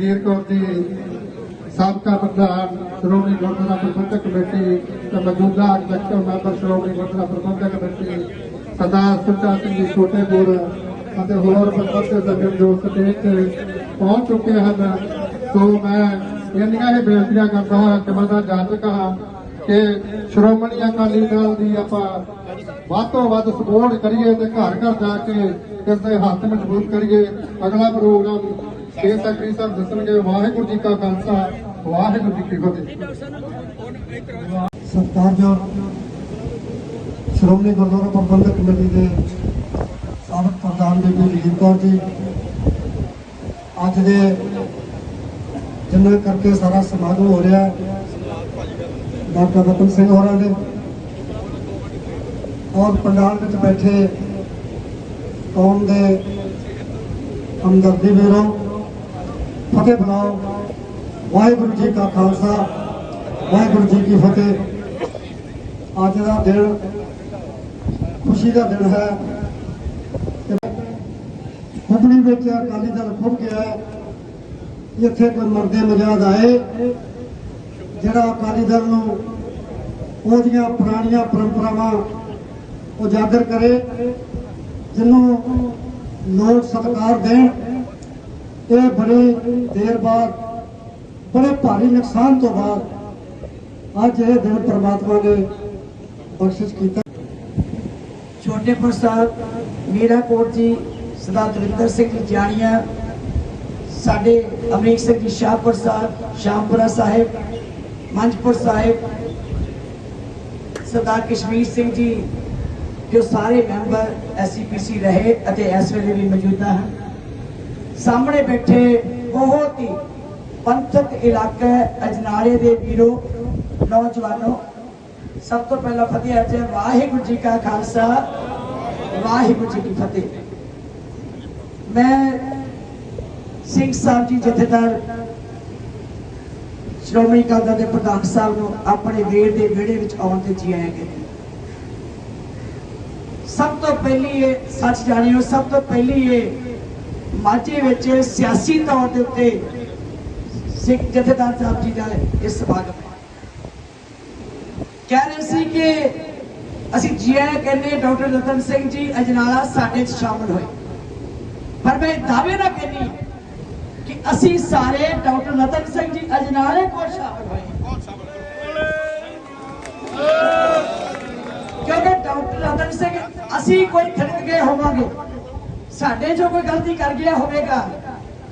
ਵੀਰ ਕੌਰ ਜੀ ਸਾਬਕਾ ਪ੍ਰਧਾਨ ਸ਼੍ਰੋਮਣੀ ਗੁਰਦੁਆਰਾ ਪ੍ਰਬੰਧਕ ਕਮੇਟੀ ਤੇ ਮੌਜੂਦਾ executive member Shiromani Gurdwara Parbandhak committee, Sardar Sucha Singh ji Chhotepur ਅਤੇ ਹੋਰ ਪ੍ਰਬੰਧਕ ਸੱਜਣ ਜੋ ਸਟੇਜ ਤੇ ਪਹੁੰਚ ਚੁੱਕੇ ਹਨ। ਸੋ ਮੈਂ ਇੰਨੀਆਂ ਹੀ ਬੇਨਤੀਆਂ ਕਰਦਾ ਹਾਂ ਕਿ ਮੈਂ ਤਾਂ ਜਾਣਕ ਹਾਂ ਕਿ ਸ਼੍ਰੋਮਣੀ ਅਕਾਲੀ ਦਲ ਦੀ ਆਪਾਂ ਵੱਧ ਤੋਂ ਵੱਧ ਸਪੋਰਟ ਕਰੀਏ ਤੇ ਘਰ ਘਰ ਜਾ ਕੇ ਇਸ ਦੇ ਹੱਥ ਮਜ਼ਬੂਤ ਕਰੀਏ। ਅਗਲਾ ਪ੍ਰੋਗਰਾਮ ਇਹ ਸੈਕਟਰੀ ਸਾਹਿਬ ਦੱਸਣਗੇ, ਵਾਹਿਗੁਰੂ ਜੀ ਕਾ ਖਾਲਸਾ, ਵਾਹਿਗੁਰੂ ਜੀ ਕੀ ਫਤਿਹ। ਸਤਿਕਾਰਯੋਗ ਸ਼੍ਰੋਮਣੀ ਗੁਰਦੁਆਰਾ ਪ੍ਰਬੰਧਕ ਕਮੇਟੀ ਦੇ ਸਾਬਕ ਪ੍ਰਧਾਨ ਬੀਬੀ ਜਗੀਰ ਕੌਰ ਜੀ, ਅੱਜ ਦੇ ਜਿੰਨਾ ਕਰਕੇ ਸਾਰਾ ਸਮਾਗਮ ਹੋ ਰਿਹਾ ਹੈ ਡਾਕਟਰ ਰਤਨ ਸਿੰਘ ਹੋਰਾਂ ਦੇ, ਔਰ ਪੰਡਾਲ ਵਿੱਚ ਬੈਠੇ ਕੌਮ ਦੇ ਹਮਦਰਦੀ ਵੀਰੋ ਫਤਿਹ ਬੁਲਾਓ। ਵਾਹਿਗੁਰੂ ਜੀ ਕਾ ਖਾਲਸਾ, ਵਾਹਿਗੁਰੂ ਜੀ ਕੀ ਫਤਿਹ। ਅੱਜ ਦਾ ਦਿਨ ਖੁਸ਼ੀ ਦਾ ਦਿਨ ਹੈ। ਹੁਬਲੀ ਵਿੱਚ ਅਕਾਲੀ ਦਲ ਖੁੱਭ ਗਿਆ ਇੱਥੇ ਕੋਈ ਮਰਦੇ ਮਜਾਦ ਆਏ। ਜਿਹੜਾ ਅਕਾਲੀ ਦਲ ਨੂੰ ਉਹਦੀਆਂ ਪੁਰਾਣੀਆਂ ਪਰੰਪਰਾਵਾਂ ਉਜਾਗਰ ਕਰੇ, ਜਿਹਨੂੰ ਲੋਕ ਸਤਿਕਾਰ ਦੇਣ ਇਹ ਬੜੀ ਦੇਰ ਬਾਅਦ, ਬੜੇ ਭਾਰੀ ਨੁਕਸਾਨ ਤੋਂ ਬਾਅਦ ਅੱਜ ਇਹ ਦਿਨ ਪ੍ਰਮਾਤਮਾ ਨੇ ਬਖਸ਼ਿਸ਼ ਕੀਤਾ। ਛੋਟੇਪੁਰ ਸਾਹਿਬ ਮੀਰਾਕੋਟ ਜੀ, ਸਰਦਾਰ ਦਵਿੰਦਰ ਸਿੰਘ ਜੀ ਜਾਣੀਆਂ, ਸਾਡੇ ਅਮਰੀਕ ਸਿੰਘ ਜੀ ਸ਼ਾਹਪੁਰ ਸਾਹਿਬ ਸ਼ਾਮਪੁਰਾ ਸਾਹਿਬ ਮੰਜਪੁਰ ਸਾਹਿਬ, ਸਰਦਾਰ ਕਸ਼ਮੀਰ ਸਿੰਘ ਜੀ, ਜੋ ਸਾਰੇ ਮੈਂਬਰ ਐਸਸੀਪੀਸੀ ਰਹੇ ਅਤੇ ਇਸ ਵੇਲੇ ਵੀ ਮੌਜੂਦਾ ਹਨ। ਸਾਹਮਣੇ ਬੈਠੇ ਬਹੁਤ ਹੀ ਪੰਥਕ ਇਲਾਕਾ ਅਜਨਾਲੇ ਦੇ ਵੀਰੋ, ਨੌਜਵਾਨੋ। ਸਭ ਤੋਂ ਪਹਿਲਾਂ ਫਤਿਹ ਹੈ ਜੀ ਵਾਹਿਗੁਰੂ ਜੀ ਕਾ ਖਾਲਸਾ, ਵਾਹਿਗੁਰੂ ਜੀ ਕੀ ਫਤਿਹ। ਮੈਂ ਸਿੰਘ ਸਾਹਿਬ ਜੀ ਜਥੇਦਾਰ ਸ਼੍ਰੋਮਣੀ ਅਕਾਲੀ ਦਲ ਦੇ ਪ੍ਰਧਾਨ ਸਾਹਿਬ ਨੂੰ ਆਪਣੇ ਵੇਰ ਦੇ ਵਿਹੜੇ ਵਿੱਚ ਆਉਣ ਤੇ ਜੀ ਆਇਆ ਕਹਿੰਦੇ ਸਭ ਤੋਂ ਪਹਿਲੀ ਇਹ, ਸੱਚ ਜਾਣਿਓ, ਸਭ ਤੋਂ ਪਹਿਲੀ ਇਹ ਮਾਝੇ ਵਿੱਚ ਸਿਆਸੀ ਤੌਰ ਦੇ ਉੱਤੇ ਸਿੱਖ ਜਥੇਦਾਰ ਸਾਹਿਬ ਜੀ ਦਾ ਇਹ ਸਵਾਗਤ ਕਹਿ ਰਹੇ ਸੀ ਕਿ ਅਸੀਂ ਜੀ ਕਹਿੰਦੇ ਡਾਕਟਰ ਰਤਨ ਸਿੰਘ ਜੀ, ਅਜਨਾਲਾ ਸਾਡੇ 'ਚ ਸ਼ਾਮਲ ਹੋਏ। ਪਰ ਮੈਂ ਦਾਅਵੇ ਨਾਲ ਕਹਿੰਦੀ ਕਿ ਅਸੀਂ ਸਾਰੇ ਡਾਕਟਰ ਰਤਨ ਸਿੰਘ ਜੀ, ਅਜਨਾਲੇ ਕੋਲ ਸ਼ਾਮਲ ਹੋਏ। ਕਿਉਂਕਿ ਡਾਕਟਰ ਰਤਨ ਸਿੰਘ, ਅਸੀਂ ਕੋਈ ਖੜਕ ਗਏ ਹੋਵਾਂਗੇ। ਸਾਡੇ ਜੋ ਕੋਈ ਗਲਤੀ ਕਰ ਗਿਆ ਹੋਵੇਗਾ,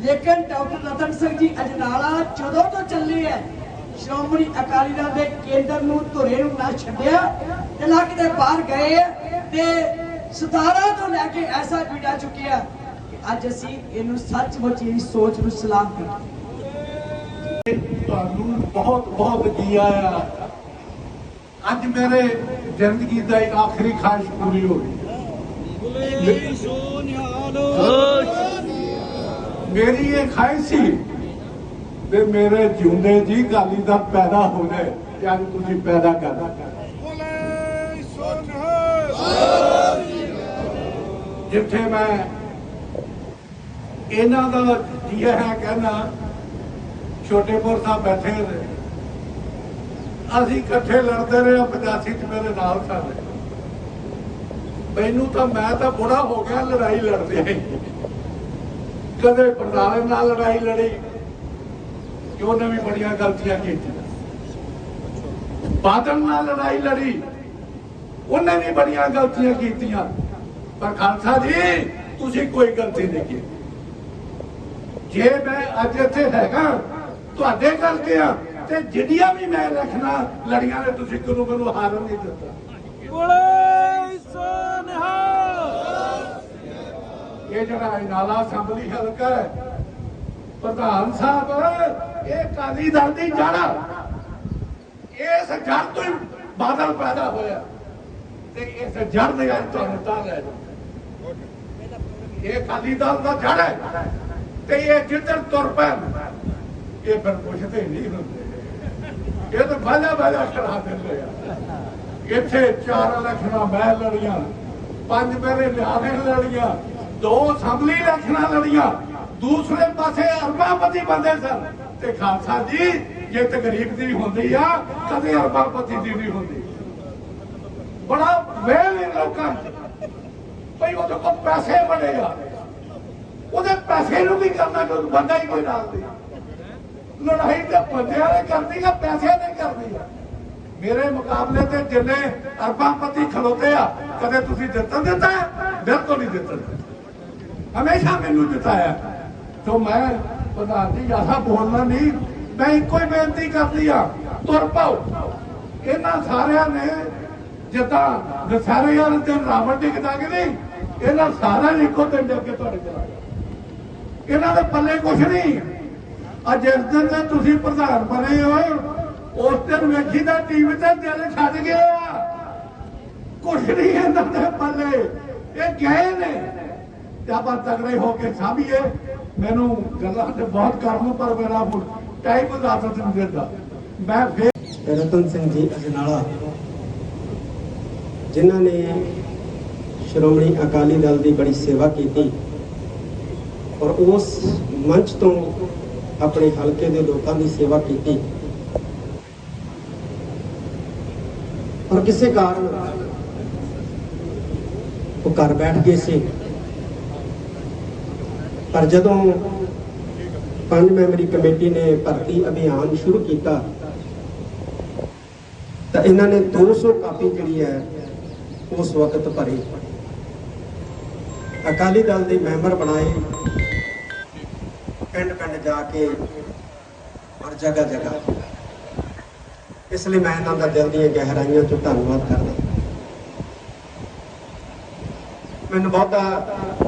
ਲੇਕਿਨ ਡਾਕਟਰ ਰਤਨ ਸਿੰਘ ਜੀ ਅਜਨਾਲਾ ਜਦੋਂ ਤੋਂ ਚੱਲੇ ਹੈ ਸ਼੍ਰੋਮਣੀ ਅਕਾਲੀ ਦਲ ਦੇ ਕੇਂਦਰ ਨੂੰ ਧੁਰੇ ਨੂੰ ਨਾ ਛੱਡਿਆ ਤੇ ਨਾ ਬਾਹਰ ਗਏ ਤੇ 17 ਤੋਂ ਲੈ ਕੇ ਐਸਾ ਪੀੜਾ ਚੁੱਕਿਆ ਕਿ ਅੱਜ ਅਸੀਂ ਇਹਨੂੰ ਸੱਚਮੁੱਚ ਇਹਦੀ ਸੋਚ ਨੂੰ ਸਲਾਮ ਕਰਦੇ ਤੁਹਾਨੂੰ ਬਹੁਤ ਬਹੁਤ ਜੀ ਆਇਆ ਅੱਜ ਮੇਰੇ ਜ਼ਿੰਦਗੀ ਦਾ ਇੱਕ ਆਖਰੀ ਖਾਹਿਸ਼ ਪੂਰੀ ਹੋ ਗਈ। ਮੇਰੀ ਇਹ ਖਾਹਿਸ਼ ਸੀ ਵੀ ਮੇਰੇ ਜਿਉਂਦੇ ਜੀ ਗਾਲੀ ਦਾ ਪੈਦਾ ਹੋ ਜਾਏ ਤੇ ਤੁਸੀਂ ਪੈਦਾ ਕਰ ਜਿੱਥੇ ਮੈਂ ਇਹਨਾਂ ਦਾ ਜੀ ਹੈ ਕਹਿੰਦਾ ਛੋਟੇਪੁਰ ਸਾਹਿਬ ਬੈਠੇ ਰਹੇ ਅਸੀਂ ਇਕੱਠੇ ਲੜਦੇ ਰਹੇ 85 ਚ ਮੇਰੇ ਨਾਲ ਸਨ। ਮੈਨੂੰ ਤਾਂ ਮੈਂ ਤਾਂ ਬੁੜਾ ਹੋ ਗਿਆ, ਲੜਾਈ ਲੜਦੇ ਕਦੇ ਬਰਨਾਲੇ ਨਾਲ ਲੜਾਈ ਲੜੀ ਕਿ ਉਹਨੇ ਵੀ ਬੜੀਆਂ ਗਲਤੀਆਂ ਕੀਤੀਆਂ? ਬਾਦਲ ਨਾਲ ਲੜਾਈ ਲੜੀ, ਉਹਨੇ ਵੀ ਬੜੀਆਂ ਗਲਤੀਆਂ ਕੀਤੀਆਂ। ਪਰ ਖਾਲਸਾ ਜੀ, ਤੁਸੀਂ ਕੋਈ ਗਲਤੀ ਨਹੀਂ ਕੀਤੀ। ਜੇ ਮੈਂ ਅੱਜ ਇੱਥੇ ਹੈਗਾ, ਤੁਹਾਡੇ ਕਰਕੇ ਆ, ਤੇ ਜਿੰਨੀਆਂ ਵੀ ਮੈਂ ਰੱਖਣਾ, ਲੜੀਆਂ ਨੇ ਤੁਸੀਂ ਕਦੋਂ ਮੈਨੂੰ ਹਾਰਨ ਨਹੀਂ ਦਿੱਤਾ। ਇਹ ਜਿਹੜਾ ਨਾਲਾ ਅਸੈਂਬਲੀ ਹਲਕਾ ਹੈ, ਪ੍ਰਧਾਨ ਸਾਹਿਬ, ਇਹ ਕਾਲੀ ਦਲ ਦੀ ਜੜ ਇਸ ਜੜ ਤੋਂ ਹੀ ਬਾਦਲ ਪੈਦਾ ਹੋਇਆ। ਤੇ ਇਸ ਜੜ ਨੇ ਅੱਜ ਤੁਹਾਨੂੰ ਤਾਂ ਲੈ ਇਹ ਕਾਲੀ ਦਲ ਦਾ ਜੜ ਹੈ। ਤੇ ਇਹ ਜਿੱਧਰ ਤੁਰ ਪੈਣ ਇਹ ਫਿਰ ਪੁੱਛਦੇ ਨਹੀਂ ਹੁੰਦੇ। ਇਹ ਤਾਂ ਬਾਜਾ ਬਾਜਾ ਖੜਾ ਦਿੰਦੇ ਆ ਇੱਥੇ ਚਾਰ ਇਲੈਕਸ਼ਨਾਂ ਮੈਂ ਲੜੀਆਂ, ਪੰਜ ਮੇਰੇ ਲਿਆਣੇ ਲੜੀਆਂ ਦੋ ਅਸੈਂਬਲੀ ਇਲੈਕਸ਼ਨਾਂ ਲੜੀਆਂ, ਦੂਸਰੇ ਪਾਸੇ ਅਰਬਾਪਤੀ ਬੰਦੇ ਸਨ। ਤੇ ਖਾਲਸਾ ਜੀ ਜੇ ਤੇ ਦੀ ਹੁੰਦੀ ਆ, ਕਦੇ ਅਰਬਾਪਤੀ ਦੀ ਨਹੀਂ ਹੁੰਦੀ। ਬੜਾ ਵੇਲ ਲੋਕਾਂ ਭਈ ਉਹਦੇ ਕੋਲ ਪੈਸੇ ਬੜੇ ਆ। ਉਹਦੇ ਪੈਸੇ ਨੂੰ ਕੀ ਕਰਨਾ, ਜਦੋਂ ਬੰਦਾ ਹੀ ਕੋਈ ਨਾਲ ਨਹੀਂ। ਲੜਾਈ ਤੇ ਬੰਦਿਆਂ ਨੇ ਕਰਨੀ ਆ, ਪੈਸਿਆਂ ਨੇ ਕਰਨੀ ਆ। ਮੇਰੇ ਮੁਕਾਬਲੇ ਤੇ ਜਿੰਨੇ ਅਰਬਾਪਤੀ ਖਲੋਤੇ ਆ, ਕਦੇ ਤੁਸੀਂ ਦਿੱਤਾ ਦਿੱਤਾ? ਹੈ? ਬਿਲਕੁਲ ਨਹੀਂ ਦਿੱਤਾ। ਹਮੇਸ਼ਾ ਮੈਨੂੰ ਜਿਤਾਇਆ। ਤੋਂ ਮੈਂ ਪ੍ਰਧਾਨ ਜੀ ਜ਼ਿਆਦਾ ਬੋਲਣਾ ਨਹੀਂ। ਮੈਂ ਇੱਕੋ ਹੀ ਬੇਨਤੀ ਕਰਦੀ ਆ ਤੁਰ ਪਾਓ। ਇਹਨਾਂ ਸਾਰਿਆਂ ਨੇ ਜਿੱਦਾਂ ਦਸਹਿਰੇ ਵਾਲੇ ਦਿਨ ਰਾਵਣ ਡਿੱਗਦਾ ਕਿ ਨਹੀਂ, ਇਹਨਾਂ ਸਾਰਿਆਂ ਨੇ ਇੱਕੋ ਦਿਨ ਡਿੱਗ ਕੇ ਤੁਹਾਡੇ ਕੋਲ ਇਹਨਾਂ ਦੇ ਪੱਲੇ ਕੁਛ ਨਹੀਂ। ਅੱਜ ਜਿਸ ਦਿਨ ਤੇ ਤੁਸੀਂ ਪ੍ਰਧਾਨ ਬਣੇ ਹੋ, ਉਸ ਦਿਨ ਵੇਖੀ ਦਾ ਟੀਵੀ ਤੇ ਦਿਲ ਛੱਡ ਗਿਆ। ਕੁਛ ਨਹੀਂ ਇਹਨਾਂ ਦੇ ਪੱਲੇ। ਇਹ ਗਏ ਨੇ। ਤੇ ਆਪਾਂ ਤਗੜੇ ਹੋ ਕੇ ਸਾਂਭੀਏ। ਮੈਨੂੰ ਗੱਲਾਂ ਤੇ ਬਹੁਤ ਕਰਨ ਪਰ ਮੇਰਾ ਟਾਈਮ ਇਜਾਜ਼ਤ ਨਹੀਂ ਦਿੰਦਾ। ਮੈਂ ਫੇਰ ਰਤਨ ਸਿੰਘ ਜੀ, ਅਜਨਾਲਾ। ਜਿਨ੍ਹਾਂ ਨੇ ਸ਼੍ਰੋਮਣੀ ਅਕਾਲੀ ਦਲ ਦੀ ਬੜੀ ਸੇਵਾ ਕੀਤੀ ਔਰ ਉਸ ਮੰਚ ਤੋਂ ਆਪਣੇ ਹਲਕੇ ਦੇ ਲੋਕਾਂ ਦੀ ਸੇਵਾ ਕੀਤੀ। ਔਰ ਕਿਸੇ ਕਾਰਨ ਉਹ ਘਰ ਬੈਠ ਗਏ ਸੀ। ਪਰ ਜਦੋਂ ਪੰਜ ਮੈਂਬਰੀ ਕਮੇਟੀ ਨੇ ਭਰਤੀ ਅਭਿਆਨ ਸ਼ੁਰੂ ਕੀਤਾ, ਤਾਂ ਇਹਨਾਂ ਨੇ 200 ਕਾਪੀ ਜਿਹੜੀ ਹੈ, ਉਸ ਵਕਤ ਭਰੀ। ਅਕਾਲੀ ਦਲ ਦੇ ਮੈਂਬਰ ਬਣਾਏ, ਪਿੰਡ ਪਿੰਡ ਜਾ ਕੇ ਔਰ ਜਗ੍ਹਾ ਜਗ੍ਹਾ। ਇਸ ਲਈ ਮੈਂ ਇਹਨਾਂ ਦਾ ਦਿਲ ਦੀਆਂ ਗਹਿਰਾਈਆਂ ਤੋਂ ਧੰਨਵਾਦ ਕਰਦਾ। ਮੈਨੂੰ ਬਹੁਤਾ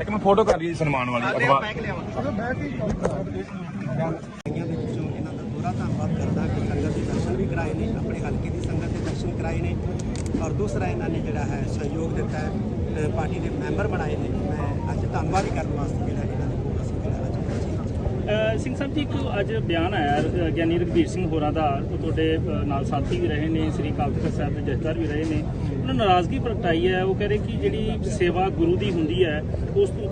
ਇੱਕ ਮਿੰਟ ਫੋਟੋ ਕਰ ਲਈ ਸਨਮਾਨ ਵਾਲੀ ਅਖਬਾਰ ਦੇ ਵਿੱਚੋਂ ਇਹਨਾਂ ਦਾ ਪੂਰਾ ਧੰਨਵਾਦ ਕਰਦਾ ਕਿ ਸੰਗਤ ਦੇ ਦਰਸ਼ਨ ਵੀ ਕਰਾਏ ਨੇ ਆਪਣੇ ਹਲਕੇ ਦੀ ਸੰਗਤ ਦੇ ਦਰਸ਼ਨ ਕਰਾਏ ਨੇ। ਔਰ ਦੂਸਰਾ ਇਹਨਾਂ ਨੇ ਜਿਹੜਾ ਹੈ ਸਹਿਯੋਗ ਦਿੱਤਾ ਹੈ ਪਾਰਟੀ ਦੇ ਮੈਂਬਰ ਬਣਾਏ ਨੇ। ਮੈਂ ਅੱਜ ਧੰਨਵਾਦ ਹੀ ਕਰਨ ਵਾਸਤੇ ਜਿਹੜਾ ਇਹਨਾਂ ਦੇ ਕੋਲ ਅਸੀਂ ਮਿਲਣਾ ਚਾਹੁੰਦਾ ਸੀ ਅਹ ਸਿੰਘ ਸਾਹਿਬ ਜੀ, ਇੱਕ ਅੱਜ ਬਿਆਨ ਆਇਆ ਗਿਆਨੀ ਰਘਬੀਰ ਸਿੰਘ ਹੋਰਾਂ ਦਾ, ਉਹ ਤੁਹਾਡੇ ਨਾਲ ਸਾਥੀ ਵੀ ਰਹੇ ਨੇ, ਸ੍ਰੀ ਅਕਾਲ ਤਖਤ ਸਾਹਿਬ ਦੇ ਜਥੇਦਾਰ ਵੀ ਰਹੇ ਨੇ। ਉਹਨਾਂ ਨਾਰਾਜ਼ਗੀ ਪ੍ਰਗਟਾਈ ਹੈ, ਉਹ ਕਹ ਰਹੇ ਕਿ ਜਿਹੜੀ ਸੇਵਾ ਗੁਰੂ ਦੀ ਹੁੰਦੀ ਹੈ, ਉਸ ਤੋਂ